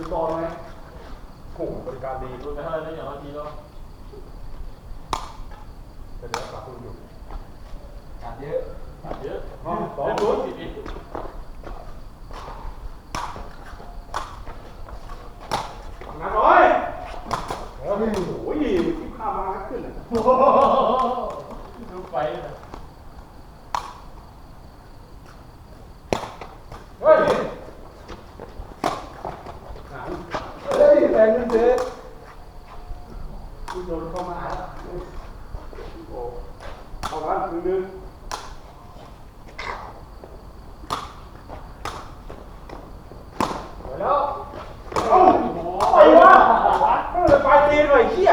คือบอลไหมโอ้โหบริการดีดูไปเท่าไหร่ได้อย่างละทีแล้วแต่เดี๋ยวกลับคุณอยู่ขาดเยอะตัดเยอะห้องสองเป็นศูรู้นย์สิพี่งานร้อยโอ้ยโอ้ยที่ข้ามาขึ้นอะโอ้โหดูไปเลย เฮ้ยหาง เฮ้ยแรงเงินเดือน คุณโดนเข้ามาแล้วโอ้ เอาละหนึ่งหนึ่งไปแล้วเอ้าไปวะเออไปตีหน่อยเขี้ย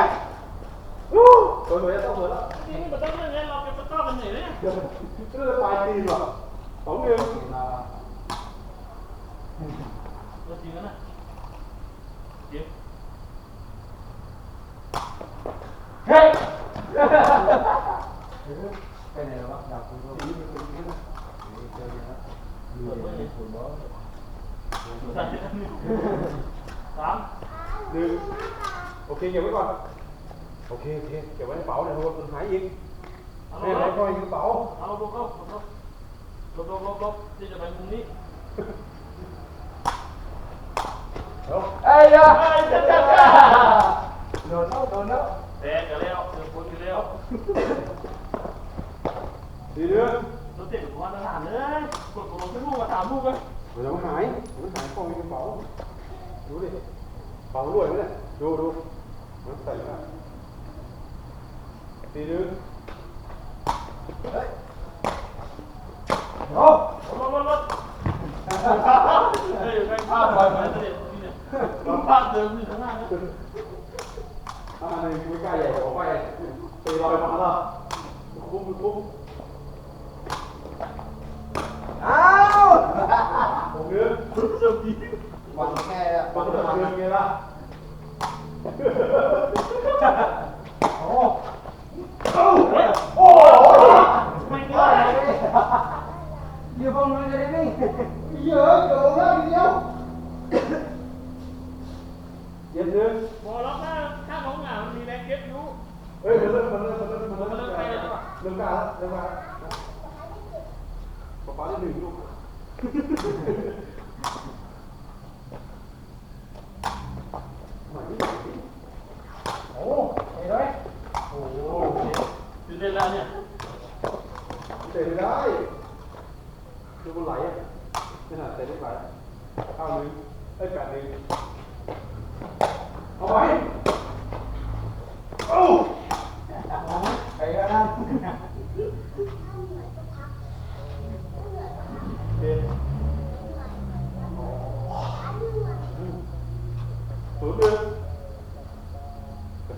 อู้โดนหัวจะต้องหัวแล้วนี่มันต้องเรื่องนี้เราเป็นประต้อกันหน่อยเนี่ยเดี๋ยวเออไปตีหน่อยสองหนึ่งมาเราจริงนะเก็บเฮ้ย เก็บไว้ก่อน โอเคโอเคเก็บไว้ในกระเป๋าเดี๋ยวมันหายอีกเอาไม่ลไรบก็อีกระเป๋าเอาลบลบลบลบลบลบลบที่จะไปมุมนี้เฮ้ยวไอ้ยาจ้าจ้จ้าโดนแล้วโดนแล้วแดงกันแล้วเดือดปุ๊นกันแล้วดีเรื่องรถเต็มหัวตลาดเลยกดกดลงไปลูกมาสามลูกเลยเดี๋ยวมันหายมันหายกล้องในกระเป๋าดูดิเป๋ารวยไหมเนี่ยดูดู うるさいな。いるはい。好，我我我我。哈哈哈！还有在看吗？还是我怕得罪他呢。啊，你不干也我坏，被老板了，哭不哭？啊！我哥，这逼，忙开了，忙得忙开了。 อยู่ห้องนั้นจะได้ไหมเยอะเกินแล้วทีเดียวเย็นนึงบอล็อกถ้าถ้าน้องหนามันมีแรงเก็บรู้เฮ้ยมันเริ่มมันเริ่มมันเริ่มมันเริ่มมันเริ่มไปแล้วเริ่มกาแล้วเริ่มกาแล้ว โอ้เห็นไหมโอ้โหอยู่เล่นแล้วเนี่ยเตะไม่ได้ดูมันไหลอะนี่น่ะเตะไม่ไหลเข้าวหนึ่งไอ้แปดหนึ่งเอาไปโอ้ ไปแล้วนั่น เด็ดศูนย์หนึ่ง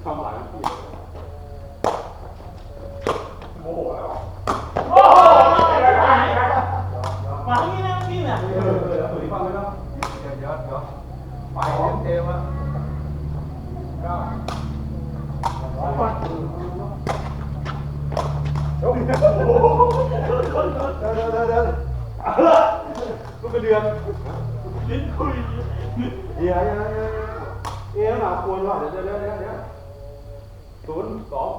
จะทำหลายทีโมโหแล้วโอ้โหมาที่นี่นะพี่เนี่ยเออเออเอาตัวนี้ฟังเลยนะเดี๋ยวเดี๋ยวเดี๋ยวไปเต็มๆอะก็ร้อยวันโอ้โหเดินเดินเดินเดินเอาละลูกกระเดือนลิ้นคุยเดี๋ยวเดี๋ยวเดี๋ยวเอ๊ะหนาควรว่ะเดี๋ยวเดี๋ยวเดี๋ยวเดี๋ยว ศูนย์สอง